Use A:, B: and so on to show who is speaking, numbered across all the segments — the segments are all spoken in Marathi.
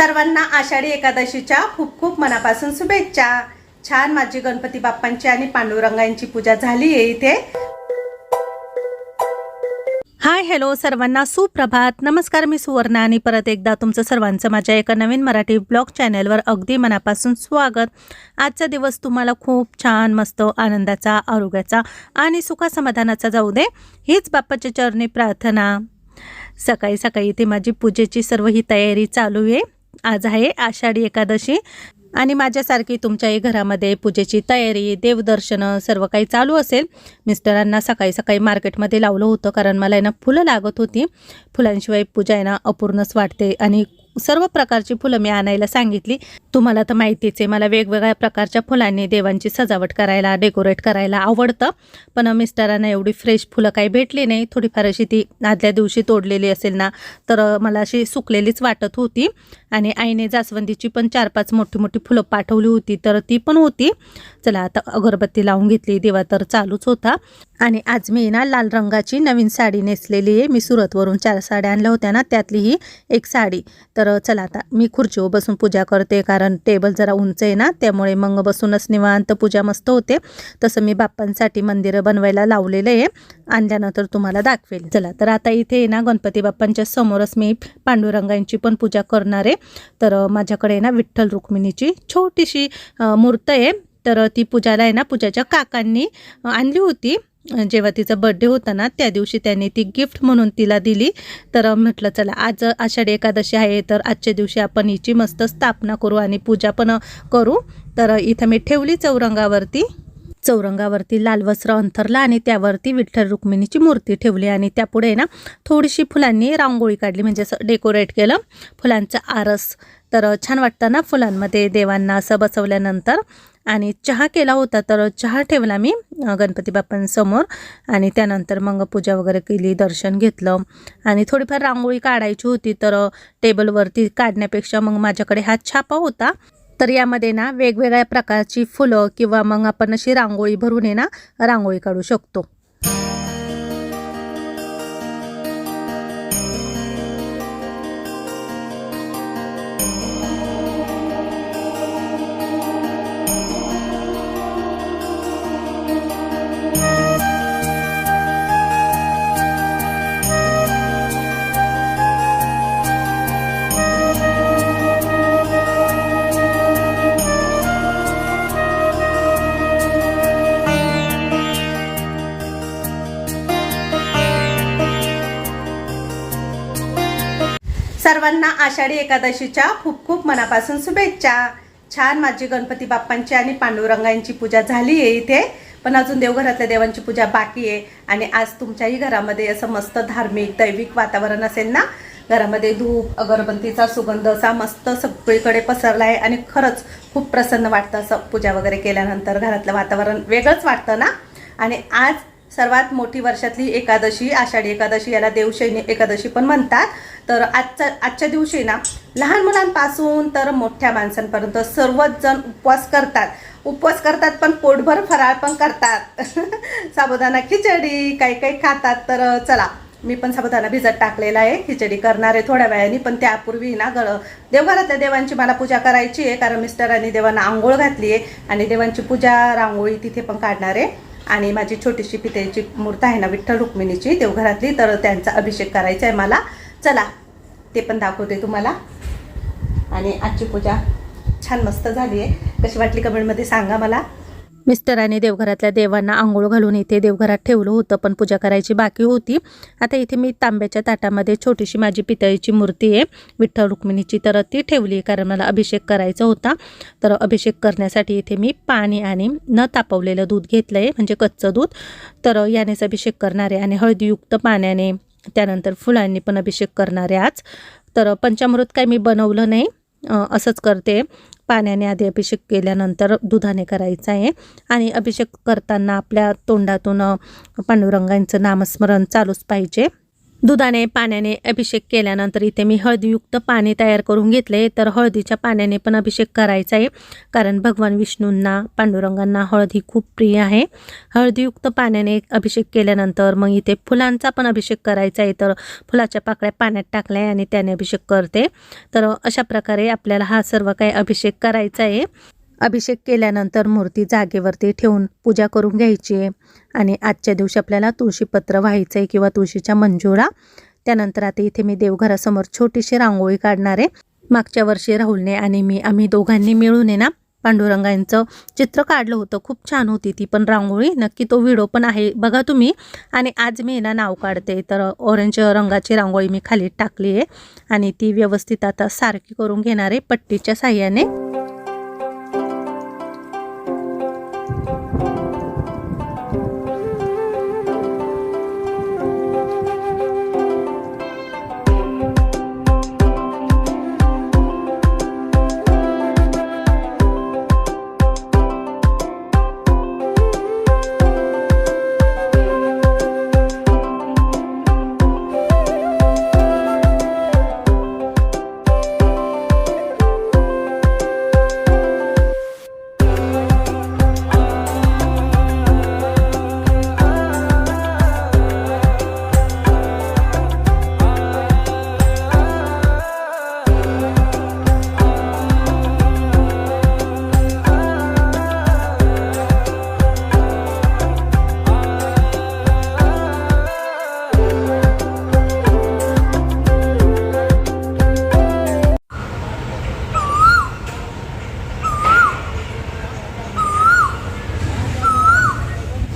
A: सर्वांना आषाढी एकादशीच्या खूप खूप मनापासून शुभेच्छा. छान माझी गणपती बाप्पांची आणि पांडुरंगांची पूजा झाली आहे इथे. हाय हॅलो सर्वांना सुप्रभात. नमस्कार मी सुवर्णा आणि परत एकदा तुमचं सर्वांचं माझ्या एका नवीन मराठी ब्लॉग चॅनलवर अगदी मनापासून स्वागत. आजचा दिवस तुम्हाला खूप छान मस्त आनंदाचा आरोग्याचा आणि सुखासमाधानाचा जाऊ दे हीच बाप्पाच्या चरणी प्रार्थना. सकाळी सकाळी इथे माझी पूजेची सर्व ही तयारी चालू आहे. आज आहे आषाढी एकादशी. आणि माझ्यासारखी तुमच्याही घरामध्ये पूजेची तयारी देवदर्शनं सर्व काही चालू असेल. मिस्टरांना सकाळी सकाळी मार्केटमध्ये लावलं होतं कारण मला आहे ना फुलं लागत होती. फुलांशिवाय पूजा आहे ना अपूर्णच वाटते. आणि सर्व प्रकारची फुलं मी आणायला सांगितली. तुम्हाला तर माहितीच आहे मला वेगवेगळ्या प्रकारच्या फुलांनी देवांची सजावट करायला डेकोरेट करायला आवडतं. पण मिस्टरांना एवढी फ्रेश फुलं काही भेटली नाही. थोडीफार अशी ती आदल्या दिवशी तोडलेली असेल ना तर मला अशी सुकलेलीच वाटत होती. आणि आईने जास्वंदीची पण चार पाच मोठी मोठी फुलं पाठवली होती तर ती पण होती. चला आता अगरबत्ती लावून घेतली देवा तर चालूच होता. आणि आज मी ना लाल रंगाची नवीन साडी नेसलेली आहे. मी सुरतवरून चार साड्या आणल्या होत्या ना त्यातली ही एक साडी. तर तर चला आता मी खुर्चीवर बसून पूजा करते कारण टेबल जरा उंच आहे ना त्यामुळे मग बसूनच निवांत पूजा मस्त होते. तसं मी बाप्पांसाठी मंदिरं बनवायला लावलेलं आहे. आणल्यानंतर तुम्हाला दाखवेल. चला तर आता इथे आहे ना गणपती बाप्पांच्या समोरच मी पांडुरंगांची पण पूजा करणार आहे. तर माझ्याकडे आहे ना विठ्ठल रुक्मिणीची छोटीशी मूर्त आहे. तर ती पूजाला आहे ना पूजाच्या काकांनी आणली होती. जेव्हा तिचा बड्डे होता ना त्या दिवशी त्यांनी ती गिफ्ट म्हणून तिला दिली. तर म्हटलं चला आज आषाढी एकादशी आहे तर आजच्या दिवशी आपण हिची मस्त स्थापना करू आणि पूजा पण करू. तर इथं मी ठेवली चौरंगावरती. चौरंगावरती लाल वस्त्र अंथरला आणि त्यावरती विठ्ठल रुक्मिणीची मूर्ती ठेवली आणि त्यापुढे ना थोडीशी फुलांनी रांगोळी काढली म्हणजे असं डेकोरेट केलं फुलांचं आरस. तर छान वाटतं ना फुलांमध्ये देवांना असं बसवल्यानंतर. आणि चहा केला होता तर चहा ठेवला मी गणपती बाप्पांसमोर. आणि त्यानंतर मग पूजा वगैरे केली दर्शन घेतलं. आणि थोडीफार रांगोळी काढायची होती तर टेबलवरती काढण्यापेक्षा मग माझ्याकडे हा छापा होता. तर यामध्ये ना वेगवेगळ्या प्रकारची फुलं किंवा मग आपण अशी रांगोळी भरून आहे ना रांगोळी काढू शकतो. आषाढी एकादशीच्या खूप खूप मनापासून शुभेच्छा. छान माझी गणपती बाप्पांची आणि पांडुरंगांची पूजा झाली आहे इथे. पण अजून देवघरातल्या देवांची पूजा बाकी आहे. आणि आज तुमच्याही घरामध्ये असं मस्त धार्मिक दैविक वातावरण असेल ना? घरामध्ये धूप अगरबत्तीचा सुगंध असा मस्त सगळीकडे पसरला आहे. आणि खरंच खूप प्रसन्न वाटतं असं पूजा वगैरे केल्यानंतर घरातलं वातावरण वेगळंच वाटतं ना? आणि आज सर्वात मोठी वर्षातली एकादशी आषाढी एकादशी याला देवशैनी एकादशी पण म्हणतात. तर आजच्या आजच्या दिवशी ना लहान मुलांपासून तर मोठ्या माणसांपर्यंत सर्वच जण उपवास करतात. उपवास करतात पण पोटभर फराळ पण करतात. साबुदाणा खिचडी काही काही खातात. तर चला मी पण साबुदाणा भिजत टाकलेला आहे. खिचडी करणार आहे थोड्या वेळाने पण त्यापूर्वी ना गळ देवघरातल्या देवांची मला पूजा करायची आहे कारण मिस्टरांनी देवांना आंघोळ घातली आहे आणि देवांची पूजा रांगोळी तिथे पण काढणार आहे. आणि माझी छोटीशी पितेची मूर्त आहे ना विठ्ठल रुक्मिणीची देवघरातली तर त्यांचा अभिषेक करायचा आहे मला. चला ते पण दाखवते तुम्हाला. आणि आजची पूजा छान मस्त झाली आहे कशी वाटली कमेंटमध्ये सांगा मला. मिस्टरांनी देवघरातल्या देवांना आंघोळ घालून इथे देवघरात ठेवलं होतं पण पूजा करायची बाकी होती. आता इथे मी तांब्याच्या ताटामध्ये छोटीशी माझी पितळीची मूर्ती आहे विठ्ठल रुक्मिणीची तर ती ठेवली आहे कारण मला अभिषेक करायचा होता. तर अभिषेक करण्यासाठी इथे मी पाणी आणि न तापवलेलं दूध घेतलं आहे म्हणजे कच्चं दूध. तर यानेच अभिषेक करणार आहे आणि हळदीयुक्त पाण्याने त्यानंतर फुलांनी पण अभिषेक करणार आहे आज. तर पंचामृत काही मी बनवलं नाही. असंच करते. पाण्याने आधी अभिषेक केल्यानंतर दुधाने करायचा आहे. आणि अभिषेक करताना आपल्या तोंडातून पांडुरंगांचं नामस्मरण चालूच पाहिजे. दुधाने पाण्याने अभिषेक केल्यानंतर इथे मी हळदीयुक्त पाणी तयार करून घेतले. तर हळदीच्या पाण्याने पण अभिषेक करायचा आहे. कारण भगवान विष्णूंना पांडुरंगांना हळद ही खूप प्रिय आहे. हळदीयुक्त पाण्याने अभिषेक केल्यानंतर मग इथे फुलांचा पण अभिषेक करायचा आहे. तर फुलाच्या पाकळ्या पाण्यात टाकल्या आणि त्याने अभिषेक करते. तर अशा प्रकारे आपल्याला हा सर्व काही अभिषेक करायचा आहे. अभिषेक केल्यानंतर मूर्ती जागेवरती ठेवून पूजा करून घ्यायची. आहे आणि आजच्या दिवशी आपल्याला तुळशीपत्र व्हायचं आहे किंवा तुळशीच्या मंजुळा. त्यानंतर आता इथे मी देवघरासमोर छोटीशी रांगोळी काढणार आहे. मागच्या वर्षी राहुलने आणि मी आम्ही दोघांनी मिळून आहे ना पांडुरंगांचं चित्र काढलं होतं. खूप छान होती ती पण रांगोळी. नक्की तो व्हिडिओ पण आहे बघा तुम्ही. आणि आज मी ना नाव काढते. तर ऑरेंज रंगाची रांगोळी मी खाली टाकली आहे. आणि ती व्यवस्थित आता सारखी करून घेणार आहे पट्टीच्या साह्याने.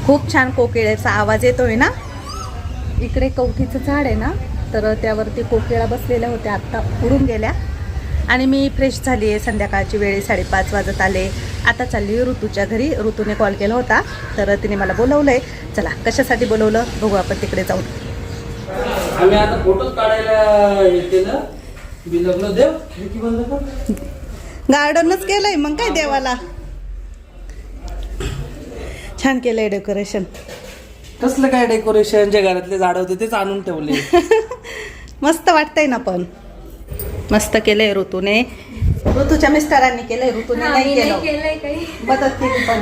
A: खूप छान कोकिळेचा आवाज येतोय ना? इकडे कवठीचं झाड आहे ना तर त्यावरती कोकिळा बसलेल्या होत्या आत्ता उडून गेल्या. आणि मी फ्रेश झाली आहे संध्याकाळची वेळ साडेपाच वाजत आले. आता चालली ऋतूच्या घरी. ऋतूने कॉल केला होता तर तिने मला बोलवलं आहे चला कशासाठी बोलवलं? बघू आपण तिकडे जाऊ
B: आम्ही आता फोटोच काढायला केलं. मी लग्न देव विकी बंद कर.
A: गार्डनच केलंय मग काय देवाला? छान केलंय डेकोरेशन.
B: कसलं काय डेकोरेशन? जे घरातले झाड होते तेच आणून ठेवले.
A: मस्त वाटतंय ना पण. मस्त केलंय ऋतूने. ऋतूच्या मिस्टरांनी केलंय ऋतूने नाही
C: मी नाही
A: केलं.
C: केलंय काही.
A: मदत केली पण.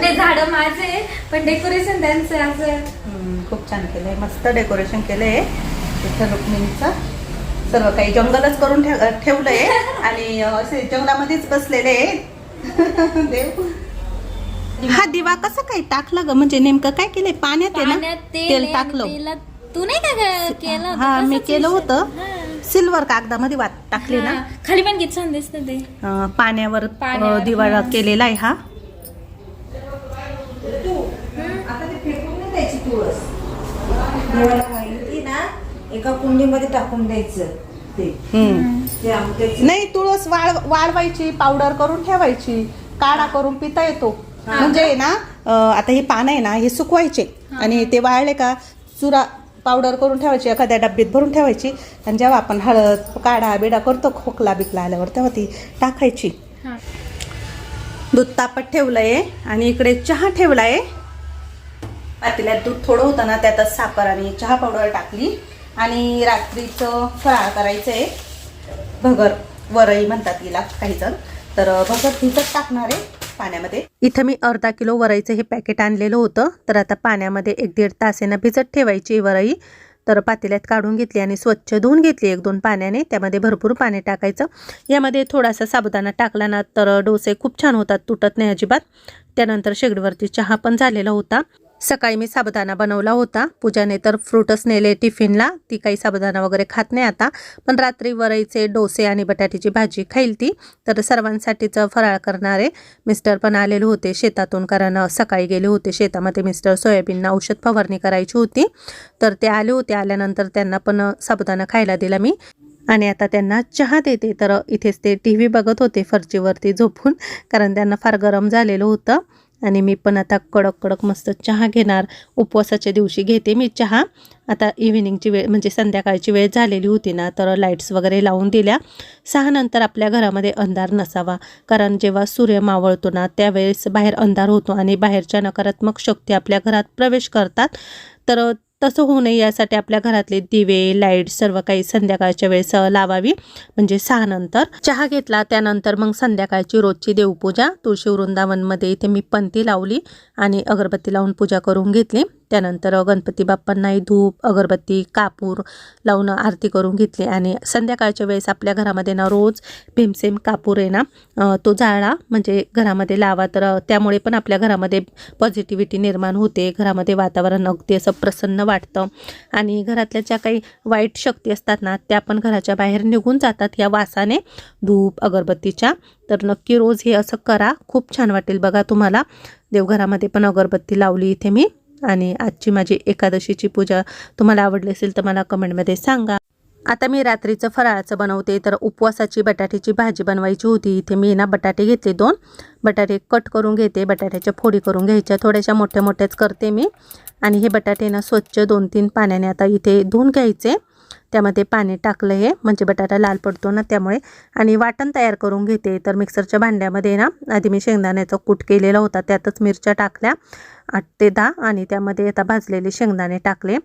C: नाही झाड माझे पण डेकोरेशन त्यांचं आहे असं.
A: हम्म, खूप छान केलंय. मस्त डेकोरेशन केलंय. इथं रुक्मिणीचं. सर्व काही जंगलच करून ठेव ठेवलंय. आणि असे जंगलामध्येच बसलेले आहेत. देव. हा दिवा कसा काय टाकला ग? म्हणजे नेमकं काय केलंय? पाण्यात आहे ना?
C: तेल
A: टाकलं.
C: तेलात तू नाही का ग- केलं होतं?
A: हा मी
C: तसंच
A: केलं
C: विषय.
A: होतं.
C: हा.
A: सिल्वर कागदामध्ये वाट टाकली ना.
C: हा. खाली पण किती छान दिसत ते.
A: अं, पाण्यावर
C: पाण्यावर,
A: अं, दिवा
C: हा.
A: केलेला आहे हा.
D: देवाला माहिती ना एका कुंडीमध्ये टाकून द्यायचं ते.
A: हम्म.
D: ते आमच्याची
A: नाही तुळस वाळ वाळवायची पावडर करून ठेवायची. काढा करून पिता येतो. म्हणजे ना आता हे पानं आहे ना हे सुकवायचे. आणि ते वाळले का चुरा पावडर करून ठेवायची एखाद्या डब्बीत भरून ठेवायची. आणि जेव्हा आपण हळद काढा बिडा करतो खोकला बिकला आल्यावर तेव्हा ती टाकायची.
C: हा.
A: दूध तापत ठेवलंय आणि इकडे चहा ठेवलाय. पातेल्यात दूध थोडं होतं ना त्यातच साखर आणि चहा पावडर टाकली. आणि रात्रीचं फराळ करायचं आहे भगर वरई म्हणतात तिला काही जण तर भगर भिजत टाकणार आहे. पाण्यामध्ये. इथं मी अर्धा किलो वरईचं हे पॅकेट आणलेलं होतं. तर आता पाण्यामध्ये एक दीड तासेनं भिजत ठेवायची वरई. तर पातेल्यात काढून घेतली आणि स्वच्छ धुवून घेतली एक दोन पाण्याने. त्यामध्ये भरपूर पाणी टाकायचं. यामध्ये थोडासा साबुदाणा टाकला ना तर डोसे खूप छान होतात तुटत नाही अजिबात. त्यानंतर शेगडीवरती चहा पण झालेला होता. सकाळी मी साबुदाणा बनवला होता. पूजाने तर फ्रूटच नेले टिफिनला. ती काही साबुदाणा वगैरे खात नाही आता. पण रात्री वरईचे डोसे आणि बटाट्याची भाजी खाईल ती. तर सर्वांसाठीचं फराळ करणारे मिस्टर पण आलेले होते शेतातून कारण सकाळी गेले होते शेतामध्ये मिस्टर सोयाबीनना औषध फवारणी करायची होती. तर ते आले होते. आल्यानंतर त्यांना पण साबुदाणा खायला दिला मी. आणि आता त्यांना चहा देते. तर इथेच ते टी व्ही बघत होते फरचीवरती झोपून. कारण त्यांना फार गरम झालेलं होतं. आणि मी पण आता कडक कडक मस्त चहा घेणार. उपवासाच्या दिवशी घेते मी चहा. आता इव्हिनिंगची वेळ म्हणजे संध्याकाळची वेळ झालेली होती ना तर लाईट्स वगैरे लावून दिल्या. सहानंतर आपल्या घरामध्ये अंधार नसावा. कारण जेव्हा सूर्य मावळतो ना त्यावेळेस बाहेर अंधार होतो आणि बाहेरच्या नकारात्मक शक्ती आपल्या घरात प्रवेश करतात. तर तसं होऊ नये यासाठी आपल्या घरातले दिवे लाइट सर्व काही संध्याकाळच्या वेळेस लावावी. म्हणजे सहा नंतर चहा घेतला त्यानंतर मग संध्याकाळची रोजची देवपूजा. तुळशी वृंदावनमध्ये इथे मी पंती लावली आणि अगरबत्ती लावून पूजा करून घेतली. त्यानंतर गणपती बाप्पांनाही धूप अगरबत्ती कापूर लावून आरती करून घेतली. आणि संध्याकाळच्या वेळेस आपल्या घरामध्ये ना रोज भीमसेम कापूर आहे ना तो जाळा म्हणजे घरामध्ये लावा. तर त्यामुळे पण आपल्या घरामध्ये पॉझिटिव्हिटी निर्माण होते घरामध्ये वातावरण अगदी असं प्रसन्न वाटतं. आणि घरातल्या ज्या काही वाईट शक्ती असतात ना त्या पण घराच्या बाहेर निघून जातात या वासाने. धूप अगरबत्तीच्या. तर नक्की रोज हे असं करा. खूप छान वाटेल बघा तुम्हाला. देवघरामध्ये पण अगरबत्ती लावली इथे मी. आणि आजची माझी एकादशीची पूजा तुम्हाला आवडली असेल तर मला कमेंटमध्ये सांगा. आता मी रात्रीचं फराळाचं बनवते तर उपवासाची बटाट्याची भाजी बनवायची होती. इथे मी ना बटाटे घेतले दोन. बटाटे कट करून घेते बटाट्याच्या फोडी करून घ्यायच्या. थोड्याशा मोठ्या मोठ्याच करते मी. आणि हे बटाटे ना स्वच्छ दोन तीन पाण्याने आता इथे धुवून घ्यायचे. त्यामध्ये पाणी टाकलं हे म्हणजे बटाटा लाल पडतो ना त्यामुळे. आणि वाटण तयार करून घेते. तर मिक्सरच्या भांड्यामध्ये ना आधी मी शेंगदाण्याचा कूट केलेला होता त्यातच मिरच्या टाकल्या. आठ ते दहा आणि त्यामध्ये आता भाजलेले शेंगदाणे टाकले.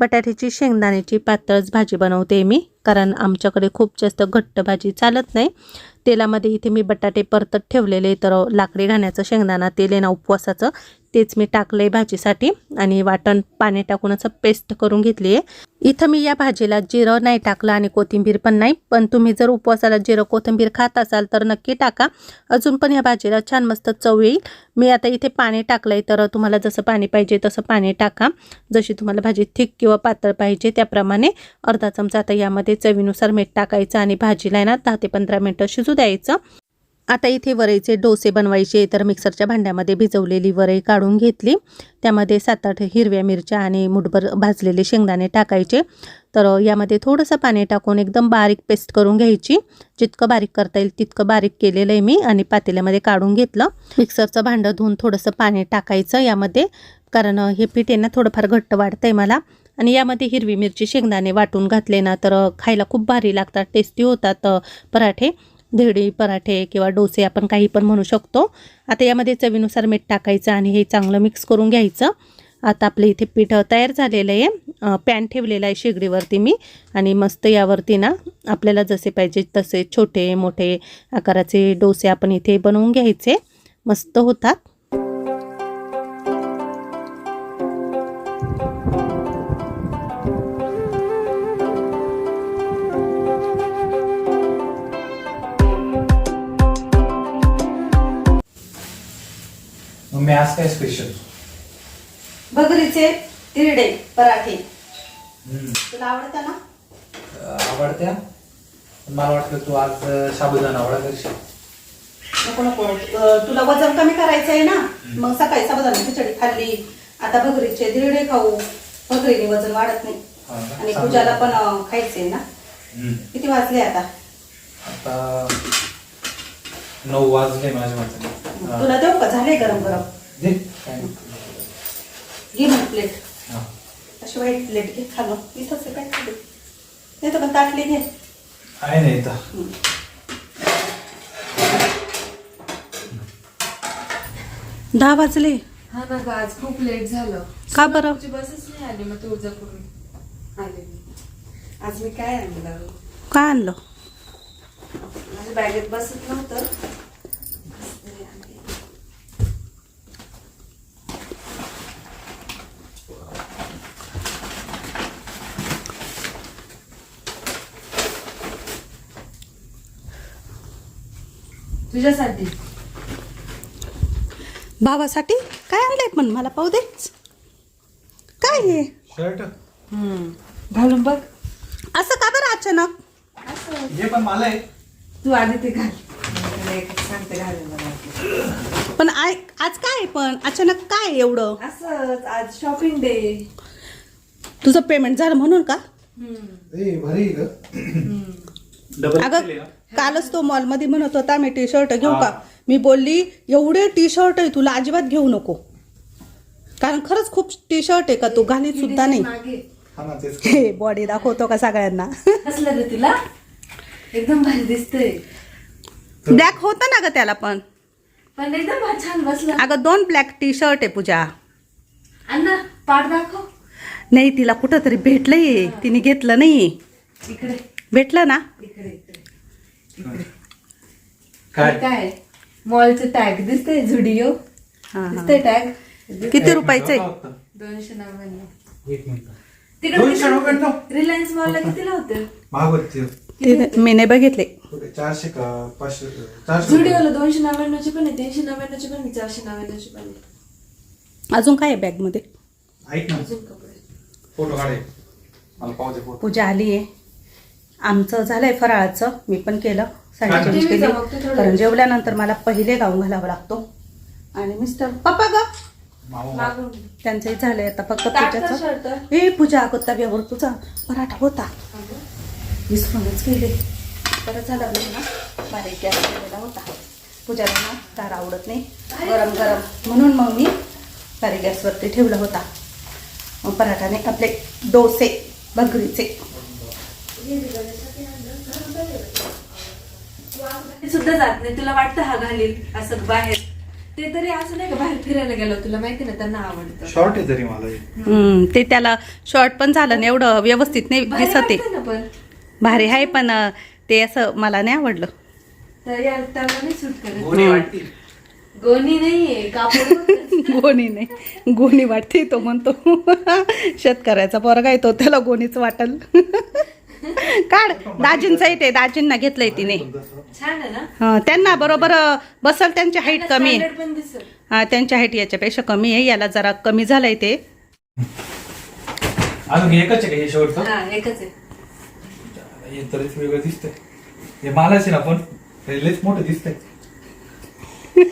A: बटाट्याची शेंगदाण्याची पातळच भाजी बनवते मी कारण आमच्याकडे खूप जास्त घट्ट भाजी चालत नाही. तेलामध्ये इथे मी बटाटे परतत ठेवलेले तर लाकडी घाण्याचं शेंगदाणा तेल आहे ना उपवासाचं तेच मी टाकलं आहे भाजीसाठी आणि वाटण पाणी टाकून असं पेस्ट करून घेतली आहे. इथं मी या भाजीला जिरं नाही टाकलं आणि कोथिंबीर पण नाही पण तुम्ही जर उपवासाला जिरं कोथिंबीर खात असाल तर नक्की टाका. अजून पण या भाजीला छान मस्त चव येईल. मी आता इथे पाणी टाकलं आहे तर तुम्हाला जसं पाणी पाहिजे तसं पाणी टाका. जशी तुम्हाला भाजी थिक किंवा पातळ पाहिजे त्याप्रमाणे अर्धा चमचा आता यामध्ये चवीनुसार मीठ टाकायचं आणि भाजीला आहे ना दहा ते पंधरा मिनटं शिजू द्यायचं. आता इथे वरईचे डोसे बनवायचे तर मिक्सरच्या भांड्यामध्ये भिजवलेली वरई काढून घेतली. त्यामध्ये सात आठ हिरव्या मिरच्या आणि मुठभर भाजलेले शेंगदाणे टाकायचे. तर यामध्ये थोडंसं पाणी टाकून एकदम बारीक पेस्ट करून घ्यायची. जितकं बारीक करता येईल तितकं बारीक केलेलं आहे मी आणि पातेल्यामध्ये काढून घेतलं. मिक्सरचं भांडं धुवून थोडंसं पाणी टाकायचं यामध्ये. कारण हे पीठ आहे ना थोडंफार घट्ट वाढतं आहे मला. आणि यामध्ये हिरवी मिरची शेंगदाणे वाटून घातले ना तर खायला खूप भारी लागतात टेस्टी होतात पराठे. धेडी पराठे किंवा डोसे आपण काही पण म्हणू शकतो. आता यामध्ये चवीनुसार मीठ टाकायचं आणि हे चांगलं मिक्स करून घ्यायचं. आता आपलं इथे पीठ तयार झालेलं आहे. पॅन ठेवलेला आहे शेगडीवरती मी आणि मस्त यावरती ना आपल्याला जसे पाहिजे तसे छोटे मोठे आकाराचे डोसे आपण इथे बनवून घ्यायचे. मस्त होतात.
E: मी आज काय स्पेशल
A: भगरीचे तिरडे पराठे. तुला आवडतं ना?
E: आवडत्या? मला वाटतं तू आज साबुदाणा वडा करशील.
A: नको नको. अ, तुला वजन कमी करायचं आहे ना मग सकाळी साबुदाणा खिचडी खाल्ली. आता भगरीचे धिरडे खाऊ. भगरीने वजन वाढत नाही.
E: हा का?
A: आणि
E: चांगलं.
A: पूजाला पण अ, खायचंय ना?
E: हम्म.
A: किती वाजले आता?
E: आता नऊ वाजले माझ्या मते.
A: तुला देऊ का? झाले गरम गरम
E: दे. काय नाही.
A: घे मग प्लेट.
E: हा.
A: अशी वाईट प्लेट घे खालो इथंच आहे काय खाली नाही तर पण ताटली घे.
E: आहे ना इथं.
A: दहा वाजले.
F: हा ना ग आज खूप लेट झालं.
A: का बरं?
F: तुझी बसच नाही आली मग तुळजापूरून आले मी. आज मी काय आणलं?
A: काय आणलं?
F: माझ्या बॅगेत बसत नव्हतं. तुझ्यासाठी.
A: भावासाठी? काय आणलंय पण मला पाहू दे. काय हे?
E: शर्ट?
F: घालून बघ.
A: असं का बरं अचानक?
E: हे पण मला आहे.
F: तू आधी ते घाल. तुला एक सांगते घालायला मला.
A: पण आय आज काय आहे पण? अचानक काय आहे एवढं?
F: असंच आज शॉपिंग डे
A: तुझं पेमेंट झालं म्हणून का?
E: ए भारी ग.
A: अगं कालच तो मॉलमध्ये म्हणत होता मी टी शर्ट घेऊ का? मी बोलली एवढे टी शर्ट आहे तुला अजिबात घेऊ नको. कारण खरंच खूप टी शर्ट आहे का तू घालीत सुद्धा नाही.
E: हा
A: बॉडी दाखवतो का सगळ्यांना?
F: कसलं रे तुला? एकदम भारी दिसतंय.
A: ब्लॅक होतं ना ग त्याला पण.
F: पण एकदम छान बसलं.
A: अगं दोन ब्लॅक टी शर्ट आहे पूजा.
F: अण्णा पाठ दाखव.
A: नाही तिला कुठं तरी भेटलंय तिने घेतलं नाही.
F: इकडे.
A: भेटलं ना?
E: काय?
F: काय? मॉलचं टॅग दिसतंय झुडिओ. दिसतंय टॅग
A: किती रुपयाचं आहे?
F: दोनशे नव्याण्णव
E: एक मिनिट.
F: तिकडे रिलायन्स मॉलला कितीला होतं?
E: महागवती
A: ते मी नाही बघितले.
E: चारशे का? पाचशे चारशे
F: झुडिओला दोनशे नव्याण्णवची पण आहे तीनशे नव्याण्णवची पण आहे चारशे नव्याण्णवची पण आहे.
A: अजून काय आहे बॅगमध्ये
E: ऐक ना.
F: अजून कपडे.
E: फोटो काढे मला पाहू दे फोटो.
A: पूजा आली आहे. आमचं झालंय फराळाचं मी पण केलं. साडी चेंज केली. कारण जेवल्यानंतर मला पहिले गाऊन घालावा लागतो. आणि मिस्टर पप्पा ग त्यांचंही झालंय आता फक्त पूजाचं. ए पूजा अगं तव्यावर तुझा पराठा होता. विसरूनच गेले बरं झालं नाही ना बारीक गॅस केलेला होता. पूजाला ना तार आवडत नाही. गरम गरम. म्हणून मग मी बारीक गॅसवरती ठेवला होता. मग पराठाने आपले डोसे भगरीचे
F: सुद्धा जात नाही. तुला वाटतं हा घालील असं बाहेर? ते तरी असं नाही का बाहेर फिरायला गेलो. तुला माहिती ना त्यांना आवडतं.
E: शॉर्ट आहे तरी मला हे.
A: हम्म, ते त्याला शॉर्ट पण झालं नाही एवढं व्यवस्थित नाही
F: भारी
A: दिसत आहे
F: वाटतं ना पण.
A: भारी आहे पण अं, ते असं मला नाही आवडलं.
F: तर त्याला नाही सूट करत.
E: गोणी वाटती.
F: गोणी नाहीये कापड होतं.
A: गोणी नाही. गोणी वाटते तो म्हणतो. शेतकऱ्याचा पोरगा आहे तो त्याला गोणीच वाटल. काढ. दाजींचं ते दाजींना घेतलंय तिने.
F: छान आहे ना?
A: हं, त्यांना बरोबर बसल त्यांची हाईट कमी आहे. हा त्यांच्या हाईट याच्यापेक्षा कमी आहे. याला जरा कमी झालंय ते.
E: अजून एकच आहे का हे शेवटचं?
F: हा एकच आहे.
E: हे तरीच वेगळं दिसतंय. हे मलाच आहे ना पण हे लयच मोठं दिसतंय.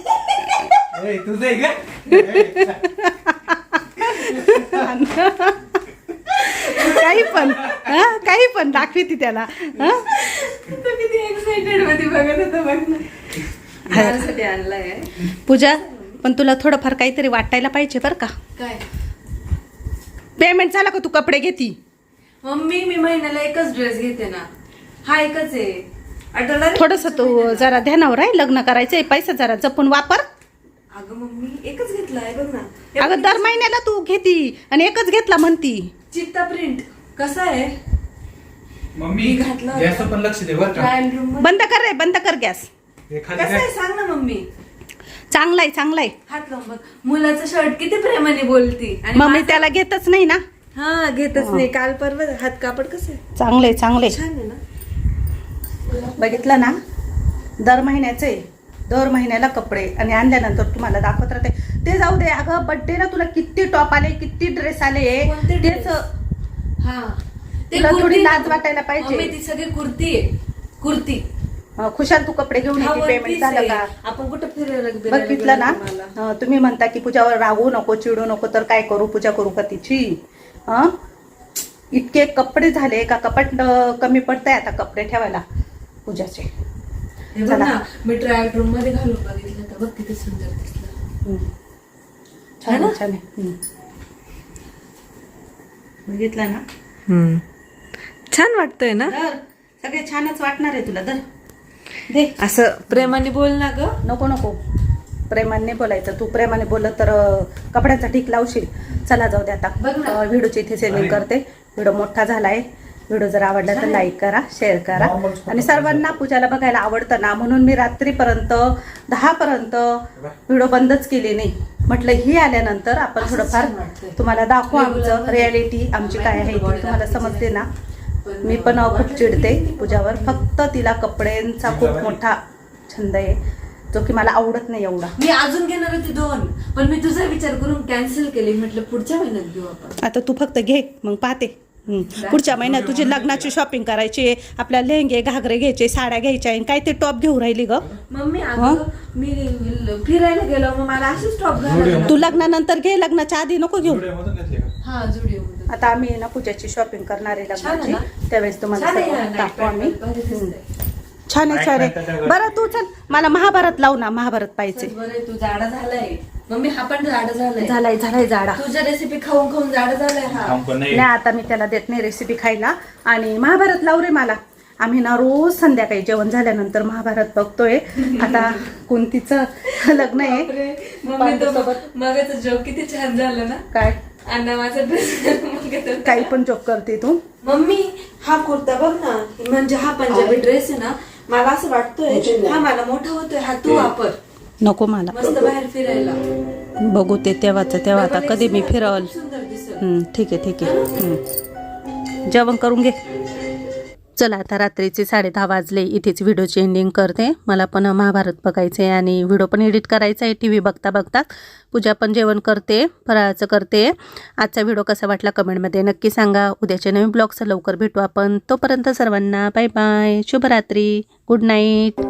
E: ए, तुझं आहे का?
A: काही पण हं, काही पण दाखवी ती त्याला हं?
F: तो किती एक्साइटेडमध्ये बघत होता बघ ना. माझ्यासाठी आणलाय.
A: पूजा पण तुला थोडंफार काहीतरी वाटायला पाहिजे बरं का?
F: काय?
A: पेमेंट झाला का तू कपडे घेती?
F: मम्मी मी महिन्याला एकच ड्रेस घेते ना. हा एकच आहे. आठवडा
A: थोडस तू जरा ध्यानावर आहे लग्न करायचंय पैसा जरा जपून वापर.
F: अगं मम्मी एकच घेतलाय बघ ना.
A: अगं दर महिन्याला तू घेती आणि एकच घेतला म्हणती.
F: चित्ता प्रिंट कसा आहे?
E: मम्मी
F: मी घातलं.
E: गॅस पण लक्ष दे बरं का.
F: ट्रायल रूम
A: बंद कर रे बंद कर गॅस.
E: हे
F: कसं आहे? सांग ना मम्मी.
A: चांगलाय चांगलाय.
F: हात लावून बघ. मुलाचं शर्ट किती प्रेमाने बोलती. आणि
A: मग मी
F: माझं-
A: त्याला घेतच नाही ना?
F: हा घेतच नाही. काल परवा हात कापड कसं आहे?
A: चांगले चांगले
F: छान आहे ना?
A: बघितलं ना? दर महिन्याचे दर महिन्याला कपडे आणि आणल्यानंतर तुम्हाला दाखवत राहते. ते जाऊ दे अगं बड्डेला तुला किती टॉप आले किती ड्रेस आले तेच?
F: हा.
A: तुला थोडी
F: कुर्ती-
A: लाज वाटायला पाहिजे.
F: ती सगळी कुर्ती कुर्ती.
A: खुशाल तू कपडे घेऊन येते पेमेंट झालं. का?
F: आपण कुठं फिरायला
A: बघितलं ना? तुम्ही म्हणता की पूजावर रागू नको चिडू नको तर काय करू? पूजा करू का तिची? हं? इतके कपडे झाले का? कपाट कमी पडतंय आता कपडे ठेवायला. पूजाचे.
F: हे बघ. ना मी ट्रायल रूममध्ये घालून बघितलं तर बघ किती सुंदर दिसलं.
A: हम्म. छान आहे, छान आहे. हम्म. बघितलं ना?
F: छान वाटतंय ना?
A: दर सगळे छानच वाटणार आहे तुला दर. दे.
F: असं प्रेमाने बोल ना ग.
A: नको नको. प्रेमाने बोलायचं. तू प्रेमाने बोललं तर अं, कपड्यांचा ठीक लावशील. चला जाऊ दे आता.
F: बघ ना.
A: अं, व्हिडिओची इथे सेव्हिंग करते. व्हिडिओ मोठा झालाय. व्हिडिओ जर आवडला तर लाईक करा शेअर करा. आणि सर्वांना पूजाला बघायला आवडतं ना म्हणून मी रात्रीपर्यंत दहापर्यंत व्हिडिओ बंदच केले नाही. म्हटलं ही आल्यानंतर आपण थोडंफार. तुम्हाला दाखवू आमचं
F: मध्ये
A: रियालिटी आमची काय आहे ती तुम्हाला समजते ना. मी पण खूप चिडते पूजावर. फक्त तिला कपड्यांचा खूप मोठा छंद आहे जो की मला आवडत नाही एवढा.
F: मी अजून घेणार होती दोन पण मी तुझा विचार करून कॅन्सल केली. म्हटलं पुढच्या महिन्यात घेऊ आपण.
A: आता तू फक्त घे मग पाहते. पुढच्या महिन्यात तुझी लग्नाची शॉपिंग करायची आहे. आपल्या लेहंगे घागरे घ्यायचे साड्या घ्यायच्या आणि काय ते टॉप घेऊ राहिली ग?
F: मम्मी अगं मी फिरायला गेलो मग मला अशीच टॉप
A: तू लग्नानंतर घे लग्नाच्या आधी नको घेऊ.
F: हा
A: आता आम्ही ना पूजाची शॉपिंग करणार आहे लग्नाची? त्यावेळेस तुम्हाला दाखवू आम्ही. हं. छान आहे छान आहे. बरं तू चल. मला महाभारत लावू ना महाभारत पाहिजे
F: तू जाडा झालाय. मम्मी हा पण जाडा झालाय.
A: झालाय झालाय जाडा.
F: तुझ्या रेसिपी खाऊन खाऊन जाडा झालाय हा.
E: थांब पण नाही.
A: नाही आता मी त्याला देत नाही रेसिपी खायला. आणि महाभारत लाव रे मला. आम्ही ना रोज संध्याकाळी जेवण झाल्यानंतर महाभारत बघतोय. आता कुंतीचं लग्न आहे.
F: बापरे, मम्मी तो मगाचा जोक किती छान झालं ना.
A: काय?
F: अण्णा माझा ड्रेस
A: काही पण जोक करते तू.
F: मम्मी हा कुर्ता बघ ना. म्हणजे हा पंजाबी ड्रेस आहे ना. मला असं वाटतोय हा मला मोठा होतोय. हा तू वापर.
A: नको मला.
F: मस्त बाहेर फिरायला.
A: बघू ते तेव्हाच तेव्हा आता कधी मी फिरवल. ठीक आहे ठीक आहे. जेवण करून घे. चला आता रात्रीचे साडे दहा वाजले. इथेच व्हिडिओची एंडिंग करते. मला पण महाभारत बघायचं आहे आणि व्हिडिओ पण एडिट करायचा आहे टी व्ही बघता बघता पूजा पण जेवण करते फराळाचं करते. आजचा व्हिडिओ कसा वाटला कमेंटमध्ये नक्की सांगा. उद्याच्या नवीन ब्लॉगचं लवकर भेटू आपण. तोपर्यंत सर्वांना बाय बाय शुभरात्री. Good night